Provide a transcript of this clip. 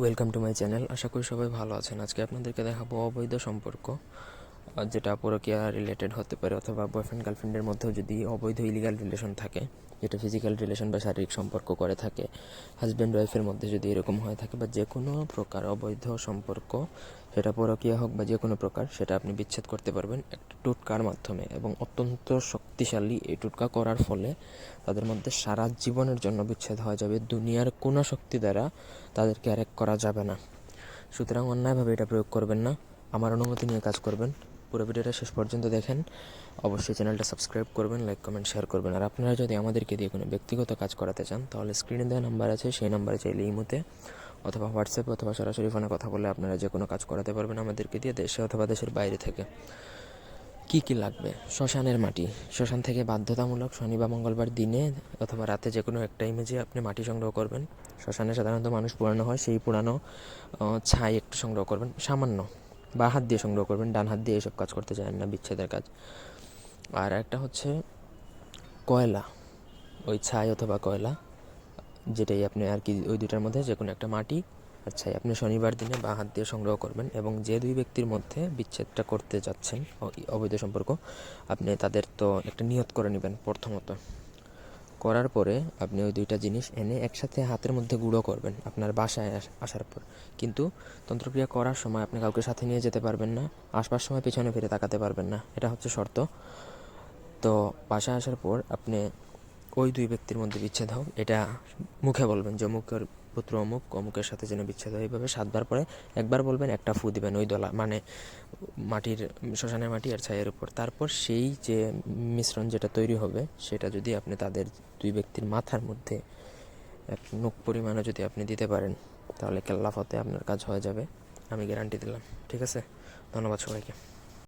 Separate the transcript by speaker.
Speaker 1: Welcome to my channel আশা করি সবাই ভালো আছেন। আজকে আপনাদেরকে দেখাবো অবৈধ সম্পর্ক। যেটা পরকীয়া রিলেটেড হতে পারে অথবা বয়ফ্রেন্ড গার্লফ্রেন্ডের মধ্যেও যদি অবৈধ ইলিগাল রিলেশন থাকে, যেটা ফিজিক্যাল রিলেশন বা শারীরিক সম্পর্ক করে থাকে হাজব্যান্ড ওয়াইফের মধ্যে যদি এরকম হয়ে থাকে বা যে কোনো প্রকার অবৈধ সম্পর্ক, সেটা পরকীয়া হোক বা যে কোনো প্রকার, সেটা আপনি বিচ্ছেদ করতে পারবেন একটা টুটকার মাধ্যমে এবং অত্যন্ত শক্তিশালী এই টুটকা করার ফলে তাদের মধ্যে সারা জীবনের জন্য বিচ্ছেদ হয়ে যাবে। দুনিয়ার কোনো শক্তি দ্বারা তাদেরকে আরেক করা যাবে না। সুতরাং অন্যায়ভাবে এটা প্রয়োগ করবেন না। আমার অনুমতি নিয়ে কাজ করবেন। পুরো ভিডিওটা শেষ পর্যন্ত দেখেন। অবশ্যই চ্যানেলটা সাবস্ক্রাইব করবেন, লাইক, কমেন্ট, শেয়ার করবেন। আর আপনারা যদি আমাদেরকে দিয়ে কোনো ব্যক্তিগত কাজ করাতে চান, তাহলে স্ক্রিনে দেওয়া নাম্বার আছে, সেই নাম্বারে চাইলে ইমোতে অথবা হোয়াটসঅ্যাপে অথবা সরাসরি ফোনে কথা বলে আপনারা যে কোনো কাজ করাতে পারবেন আমাদেরকে দিয়ে দেশে অথবা দেশের বাইরে থেকে। কি কি লাগবে? শ্মশানের মাটি। শ্মশান থেকে বাধ্যতামূলক শনি বা মঙ্গলবার দিনে অথবা রাতে যে কোনো একটা ইমেজে আপনি মাটি সংগ্রহ করবেন। শ্মশানে সাধারণত মানুষ পুরানো হয়, সেই পুরানো ছাই একটু সংগ্রহ করবেন। সামান্য। বা হাত দিয়ে সংগ্রহ করবেন, ডান হাত দিয়ে এসব কাজ করতে চান না, বিচ্ছেদের কাজ। আর একটা হচ্ছে কয়লা, ওই ছাই অথবা কয়লা, যেটাই আপনি আর কি ওই দুটার মধ্যে যে কোনো একটা মাটি আচ্ছা আপনি শনিবার দিনে বা হাত দিয়ে সংগ্রহ করবেন এবং যে দুই ব্যক্তির মধ্যে বিচ্ছেদটা করতে যাচ্ছেন অবৈধ সম্পর্ক, আপনি তাদের তো একটা নিয়ত করে নেবেন প্রথমত। করার পরে আপনি ওই দুইটা জিনিস এনে একসাথে হাতের মধ্যে গুঁড়ো করবেন আপনার বাসায় আসার পর। কিন্তু তন্ত্রক্রিয়া করার সময় আপনি কাউকে সাথে নিয়ে যেতে পারবেন না আসবার সময় পিছনে ফিরে তাকাতে পারবেন না, এটা হচ্ছে শর্ত। তো বাসায় আসার পর আপনি ওই দুই ব্যক্তির মধ্যে বিচ্ছেদ হোক এটা মুখে বলবেন যে অমুকের পুত্র অমুক, অমুকের সাথে যেন বিচ্ছেদ হয় এইভাবে সাতবার পরে একবার বলবেন, একটা ফু দিবেন ওই দলা মানে মাটির, শ্মশানের মাটি আর ছাইয়ের উপর। তারপর সেই যে মিশ্রণ যেটা তৈরি হবে, সেটা যদি আপনি তাদের দুই ব্যক্তির মাথার মধ্যে এক নোক পরিমাণও যদি আপনি দিতে পারেন, তাহলে কেল্লাফতে আপনার কাজ হয়ে যাবে। আমি গ্যারান্টি দিলাম। ঠিক আছে? ধন্যবাদ সবাইকে।